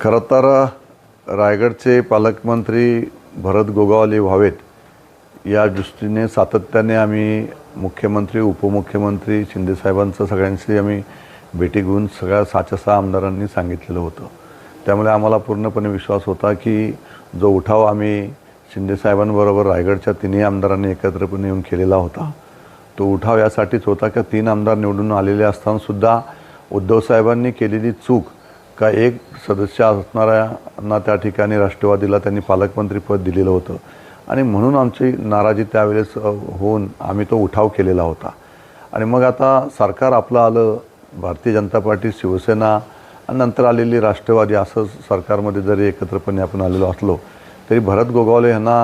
खरं तर रायगडचे पालकमंत्री भरत गोगावले व्हावेत या दृष्टीने सातत्याने आम्ही मुख्यमंत्री उपमुख्यमंत्री शिंदेसाहेबांचं सगळ्यांशी आम्ही भेटी घेऊन सगळ्या साच्या सहा आमदारांनी सांगितलेलं होतं. त्यामुळे आम्हाला पूर्णपणे विश्वास होता की जो उठाव आम्ही शिंदेसाहेबांबरोबर रायगडच्या तिन्ही आमदारांनी एकत्रपणे येऊन केलेला होता तो उठाव यासाठीच होता की तीन आमदार निवडून आलेले असतानासुद्धा उद्धवसाहेबांनी केलेली चूक का एक सदस्य असणाऱ्यांना त्या ठिकाणी राष्ट्रवादीला त्यांनी पालकमंत्रीपद दिलेलं होतं. आणि म्हणून आमची नाराजी त्यावेळेस होऊन आम्ही तो उठाव केलेला होता. आणि मग आता सरकार आपलं आलं भारतीय जनता पार्टी शिवसेना आणि नंतर आलेली राष्ट्रवादी असं सरकारमध्ये जरी एकत्रपणे आपण आलेलो असलो तरी भरत गोगावले यांना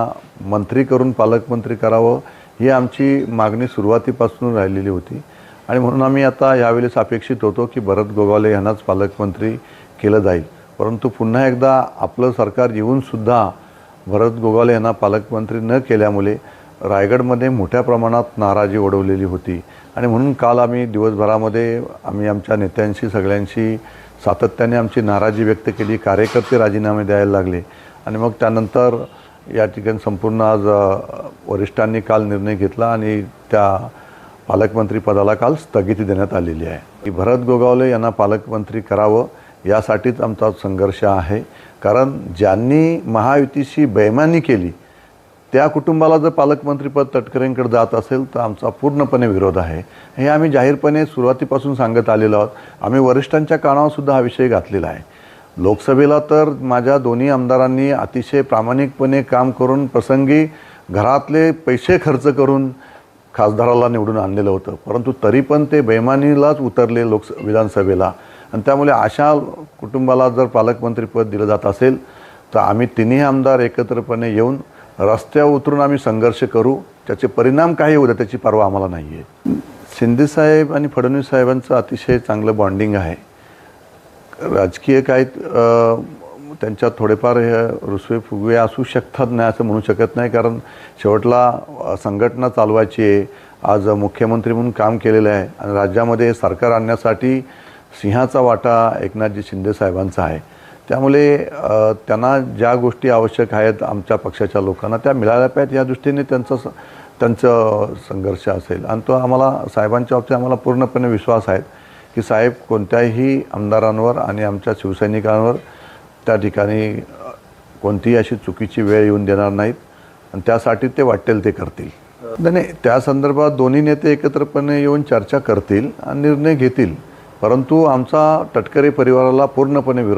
मंत्री करून पालकमंत्री करावं ही आमची मागणी सुरुवातीपासून राहिलेली होती. आणि म्हणून आम्ही आता यावेळेस अपेक्षित होतो की भरत गोगावले यांनाच पालकमंत्री केलं जाईल. परंतु पुन्हा एकदा आपलं सरकार येऊनसुद्धा भरत गोगावले यांना पालकमंत्री न केल्यामुळे रायगडमध्ये मोठ्या प्रमाणात नाराजी ओढवलेली होती. आणि म्हणून काल आम्ही दिवसभरामध्ये आम्ही आमच्या नेत्यांशी सगळ्यांशी सातत्याने आमची नाराजी व्यक्त केली कार्यकर्ते राजीनामे द्यायला लागले. आणि मग त्यानंतर या ठिकाणी संपूर्ण आज वरिष्ठांनी काल निर्णय घेतला आणि त्या पालकमंत्री पदाला काल स्थगिती देण्यात आलेली आहे. की भरत गोगावले यांना पालकमंत्री करावं यासाठीच आमचा संघर्ष आहे. कारण ज्यांनी महायुतीशी बेमानी केली त्या कुटुंबाला जर पालकमंत्रीपद तटकरेंकडे जात असेल तर आमचा पूर्णपणे विरोध आहे. हे आम्ही जाहीरपणे सुरुवातीपासून सांगत आलेलो आहोत. आम्ही वरिष्ठांच्या कानावरसुद्धा हा विषय घातलेला आहे. लोकसभेला तर माझ्या दोन्ही आमदारांनी अतिशय प्रामाणिकपणे काम करून प्रसंगी घरातले पैसे खर्च करून खासदाराला निवडून आणलेलं होतं. परंतु तरी पण ते बेमानीलाच उतरले लोकस विधानसभेला. आणि त्यामुळे अशा कुटुंबाला जर पालकमंत्रीपद दिलं जात असेल तर आम्ही तिन्ही आमदार एकत्रपणे येऊन रस्त्यावर उतरून आम्ही संघर्ष करू. त्याचे परिणाम काही होऊ द्या त्याची पर्वा आम्हाला नाही आहे शिंदेसाहेब आणि फडणवीस साहेबांचं अतिशय चांगलं बॉन्डिंग आहे. राजकीय काय त्यांच्यात थोडेफार हे रुसवे फुगवे असू शकतात नाही असं म्हणू शकत नाही कारण शेवटला संघटना चालवायची आहे. आज मुख्यमंत्री म्हणून काम केलेलं आहे. आणि राज्यामध्ये सरकार आणण्यासाठी सिंहाचा वाटा एकनाथजी शिंदे साहेबांचा आहे. त्यामुळे त्यांना ज्या गोष्टी आवश्यक आहेत आमच्या पक्षाच्या लोकांना त्या मिळाल्या पाहिजेत. या दृष्टीने त्यांचं त्यांचं संघर्ष असेल. आणि तो आम्हाला साहेबांच्या बाबतीत आम्हाला पूर्णपणे विश्वास आहे की साहेब कोणत्याही आमदारांवर आणि आमच्या शिवसैनिकांवर त्या ठिकाणी कोणतीही अशी चुकीची वेळ येऊन देणार नाहीत. आणि त्यासाठी ते वाटेल ते करतील. नाही नाही त्या संदर्भात दोन्ही नेते एकत्रपणे येऊन चर्चा करतील आणि निर्णय घेतील. परंतु आमचा तटकरे परिवाराला पूर्णपणे विरोध